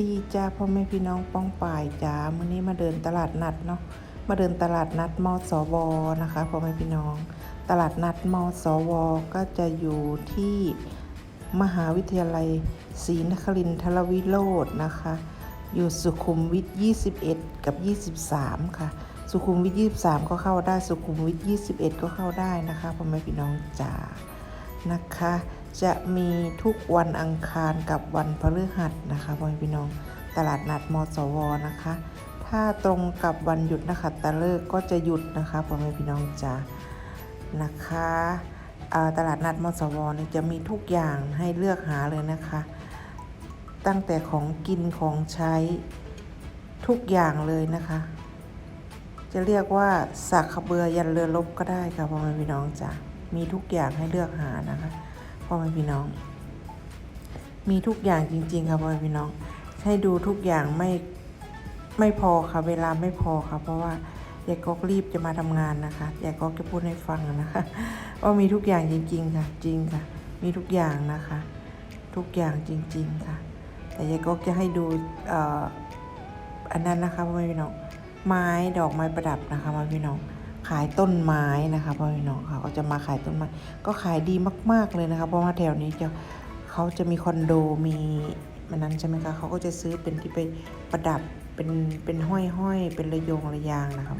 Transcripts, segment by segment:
ดีจ้าพ่อแม่พี่น้องป้องป่ายจ้ามื้อนี้มาเดินตลาดนัดเนาะมาเดินตลาดนัดมอสวนะคะพ่อแม่พี่น้อง ตลาดนัดมอสวก็จะอยู่ที่มหาวิทยาลัยศรีนครินทรวิโรจน์นะคะ อยู่สุขุมวิท 21 กับ 23 ค่ะ สุขุมวิท 23 ก็เข้าได้สุขุมวิท 21 ก็เข้าได้นะคะพ่อแม่พี่น้องจ๋านะคะ จะมีทุกวันอังคารกับวันพฤหัสนะคะพ่อแม่พี่น้องตลาดนัดมสวนะคะ ถ้าตรงกับวันหยุดนะคะตะเลิกก็จะหยุดนะคะพ่อแม่พี่น้องจ๋านะคะอ่าตลาดนัดมสวนี่จะมีทุกอย่างให้เลือกหาเลยนะคะ ตั้งแต่ของกินของใช้ทุกอย่างเลยนะคะ จะเรียกว่าสักขเบือยันเรือลบก็ได้ค่ะพ่อแม่พี่น้องจ้ะมีทุกอย่างให้เลือกหานะคะ พ่อแม่พี่น้อง มีทุกอย่างจริง ๆ ค่ะพ่อแม่พี่น้องให้ดูทุกอย่างไม่ไม่พอค่ะเวลาไม่พอค่ะ เพราะว่ายายก๊อกรีบจะมาทำงานนะคะยายก๊อกจะพูดให้ฟังนะคะว่ามีทุกอย่างจริง ๆ ค่ะ จริงค่ะ มีทุกอย่างนะคะ ทุกอย่างจริง ๆ ค่ะ แต่ยายก๊อกจะให้ดูอ,อันนั้นนะคะพ่อแม่พี่น้องไม้ดอกไม้ประดับนะคะพ่อแม่พี่น้อง ขายต้นไม้นะคะพ่อพี่น้องค่ะก็จะมาขายต้นไม้ก็ขายดีมาก ๆเลยนะคะ เพราะว่าแถวนี้จะเขาจะมีคอนโดมีมันนั้นใช่ไหมคะเขาก็จะซื้อเป็นที่ไปประดับเป็นเป็นห้อยห้อยเป็นระยงระยางนะคะ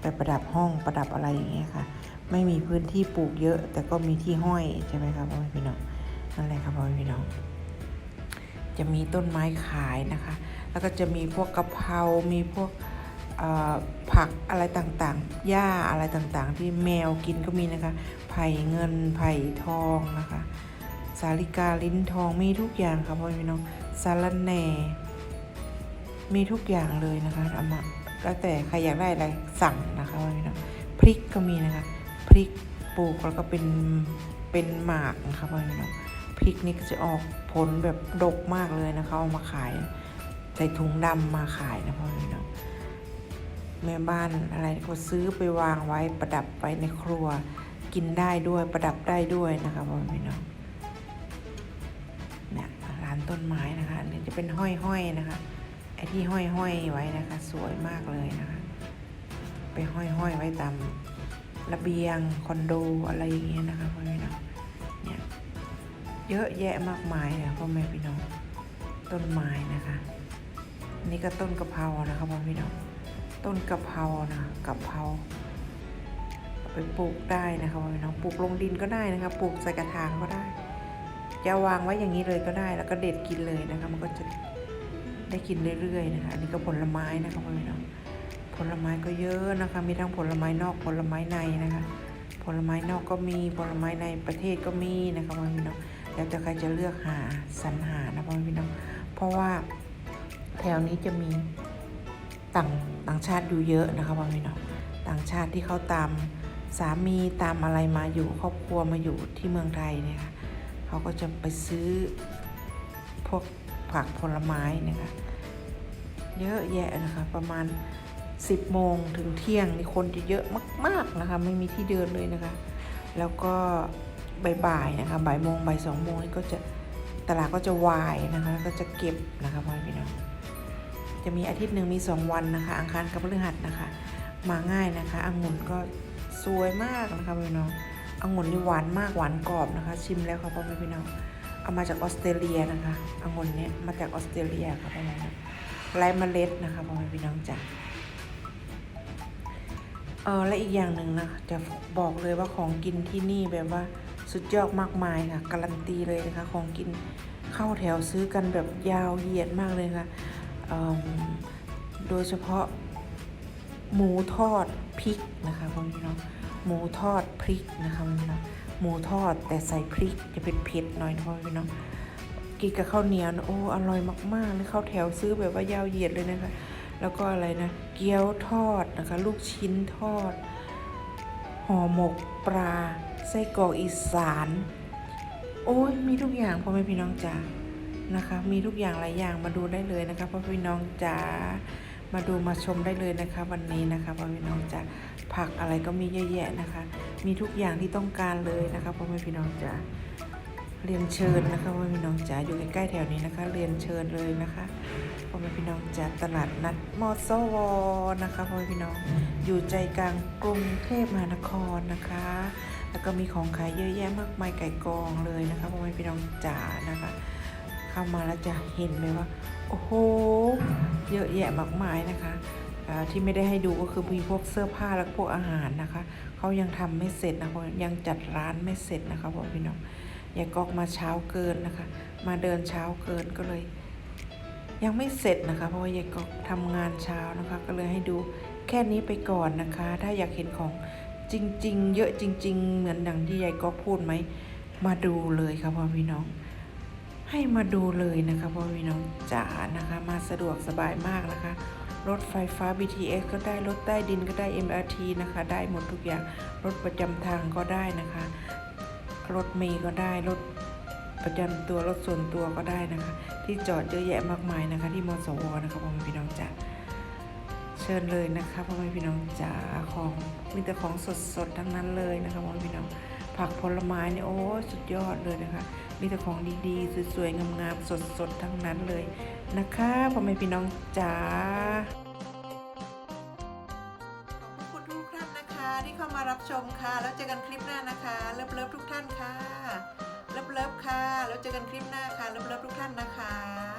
ไปประดับห้องประดับอะไรอย่างเงี้ยค่ะ ไม่มีพื้นที่ปลูกเยอะ แต่ก็มีที่ห้อยใช่ไหมคะพ่อพี่น้องนั่นแหละค่ะพ่อพี่น้องจะมีต้นไม้ขายนะคะ แล้วก็จะมีพวกกะเพรา มีพวก ผักอะไรต่างๆ หญ้าอะไรต่างๆ ที่แมวกินก็มีนะคะ ไผ่เงิน ไผ่ทองนะคะ สาลิกาลิ้นทองมีทุกอย่างค่ะพ่อพี่น้องสาระแหน่ มีทุกอย่างเลยนะคะเอามาแล้วแต่ใครอยากได้อะไรสั่งนะคะพ่อพี่น้องพริกก็มีนะคะ พริกปลูกแล้วก็เป็นเป็นหมากนะคะพ่อพี่น้องพริกนี่จะออกผลแบบดกมากเลยนะคะเอามาขายใส่ถุงดำมาขายนะพ่อพี่น้อง แม่บ้านอะไรก็ซื้อไปวางไว้ประดับไว้ในครัว กินได้ด้วยประดับได้ด้วยนะคะพ่อพี่น้องเนี่ยร้านต้นไม้นะคะนี่จะเป็นห้อยๆนะคะไอ้ที่ห้อยๆไว้นะคะ สวยมากเลยนะคะ ไปห้อยๆไว้ตามระเบียงคอนโดอะไรอย่างเงี้ยนะคะพ่อพี่น้องเนี่ยเยอะแยะมากมายเลยพ่อแม่พี่น้องต้นไม้นะคะนนี่ก็ต้นกะเพรานะคะพ่อพี่น้อง ต้นกะเพรานะกะเพราไปปลูกได้นะคะพี่น้องปลูกลงดินก็ได้นะคะปลูกใส่กระถางก็ได้จะวางไว้อย่างนี้เลยก็ได้แล้วก็เด็ดกินเลยนะคะ มันก็จะได้กินเรื่อยๆนะคะอันนี้ก็ผลไม้นะคะพี่น้องผลไม้ก็เยอะนะคะ มีทั้งผลไม้นอกผลไม้ในนะคะ ผลไม้นอกก็มีผลไม้ในประเทศก็มีนะคะพี่น้องแล้วแต่ใครจะเลือกหาสรรหานะพี่น้องเพราะว่าแถวนี้จะมี ต่างต่างชาติอยู่เยอะนะคะพ่อพี่น้องต่างชาติที่เขาตามสามีตามอะไรมาอยู่ครอบครัวมาอยู่ที่เมืองไทยเนี่ยค่ะเขาก็จะไปซื้อพวกผักผลไม้นะคะเยอะแยะนะคะประมาณ 10โมงถึงเที่ยงนี่คนจะเยอะมากๆนะคะไม่มีที่เดินเลยนะคะ แล้วก็บ่ายๆนะคะบ่ายโมงบ่ายสองโมงนี่ก็จะตลาดก็จะวายนะคะแล้วก็จะเก็บนะคะพ่อพี่น้อง จะมีอาทิตย์หนึ่งมีสองวันนะคะ อังคารกับพฤหัสนะคะ มาง่ายนะคะองุ่นก็สวยมากนะคะพี่น้ององุ่นนี่หวานมากหวานกรอบนะคะ ชิมแล้วค่ะพ่อแม่พี่น้องเอามาจากออสเตรเลียนะคะองุ่นเนี้ยมาจากออสเตรเลียค่ะพ่อแม่พี่น้องไร้เมล็ดนะคะพ่อแม่พี่น้องจ้ะเออและอีกอย่างหนึ่งนะจะบอกเลยว่าของกินที่นี่แบบว่าสุดยอดมากมายค่ะการันตีเลยนะคะ ของกินเข้าแถวซื้อกันแบบยาวเหยียดมากเลยค่ะ โดยเฉพาะหมูทอดพริกนะคะพ่อพี่น้องหมูทอดพริกนะคะพ่อพี่น้องหมูทอดแต่ใส่พริกจะเป็นเผ็ดหน่อยนะพ่อพี่น้องกินกับข้าวเหนียวนะโอ้อร่อยมากๆเลยข้าวแถวซื้อแบบว่ายาวเหยียดเลยนะคะ แล้วก็อะไรนะเกี๊ยวทอดนะคะ ลูกชิ้นทอดห่อหมกปลาไส้กรอกอีสาน โอ้ยมีทุกอย่างพ่อแม่พี่น้องจ๋า นะคะ มีทุกอย่างหลายอย่างมาดูได้เลยนะคะพ่อพี่น้องจ๋ามาดูมาชมได้เลยนะคะ วันนี้นะคะพ่อพี่น้องจ๋าผักอะไรก็มีเยอะแยะนะคะ มีทุกอย่างที่ต้องการเลยนะคะพ่อแม่พี่น้องจ๋าเรียนเชิญนะคะพ่อแม่พี่น้องจ๋าอยู่ใกล้ๆแถวนี้นะคะ เรียนเชิญเลยนะคะพ่อแม่พี่น้องจ๋าตลาดนัดมอสวนะคะพ่อแม่พี่น้องอยู่ใจกลางกรุงเทพมหานครนะคะ แล้วก็มีของขายเยอะแยะมากมายไก่กองเลยนะคะพ่อแม่พี่น้องจ๋านะคะามาแล้วจะเห็นเลยว่า โอ้โห เยอะแยะมากมายนะคะที่ไม่ได้ให้ดูก็คือมีพวกเสื้อผ้าและพวกอาหารนะคะเขายังทำไม่เสร็จนะคะยังจัดร้านไม่เสร็จนะคะพ่อพี่น้องยายกอกมาเช้าเกินนะคะ มาเดินเช้าเกินก็เลย ยังไม่เสร็จนะคะ เพราะว่ายายกอกทำงานเช้านะคะ ก็เลยให้ดูแค่นี้ไปก่อนนะคะ ถ้าอยากเห็นของจริง ๆ เยอะจริง ๆ เหมือนดังที่ยายกอกพูดไหมมาดูเลยค่ะพ่อพี่น้อง ให้มาดูเลยนะคะพ่อพี่น้องจ๋านะคะ มาสะดวกสบายมากนะคะ รถไฟฟ้า BTS ก็ได้รถใต้ดินก็ได้ MRT นะคะ ได้หมดทุกอย่างรถประจำทางก็ได้นะคะ รถเมย์ก็ได้รถประจำตัวรถส่วนตัวก็ได้นะคะ ที่จอดเยอะแยะมากมายนะคะ ที่มสวนะคะพ่อแม่พี่น้องจ๋าเชิญเลยนะคะพ่อแม่พี่น้องจ๋าของมีแต่ของสดๆทั้งนั้นเลยนะคะพ่อแม่พี่น้อง ผักผลไม้เนี่ยโอ้สุดยอดเลยนะคะ มีแต่ของดีๆ สวยๆ งามๆ สดๆ ทั้งนั้นเลยนะคะพ่อแม่พี่น้องจ๋าขอบคุณทุกท่านนะคะ ที่เข้ามารับชมค่ะ แล้วเจอกันคลิปหน้านะคะเลิฟเลิฟทุกท่านค่ะเลิฟเลิฟค่ะ แล้วเจอกันคลิปหน้าค่ะเลิฟเลิฟทุกท่านนะคะ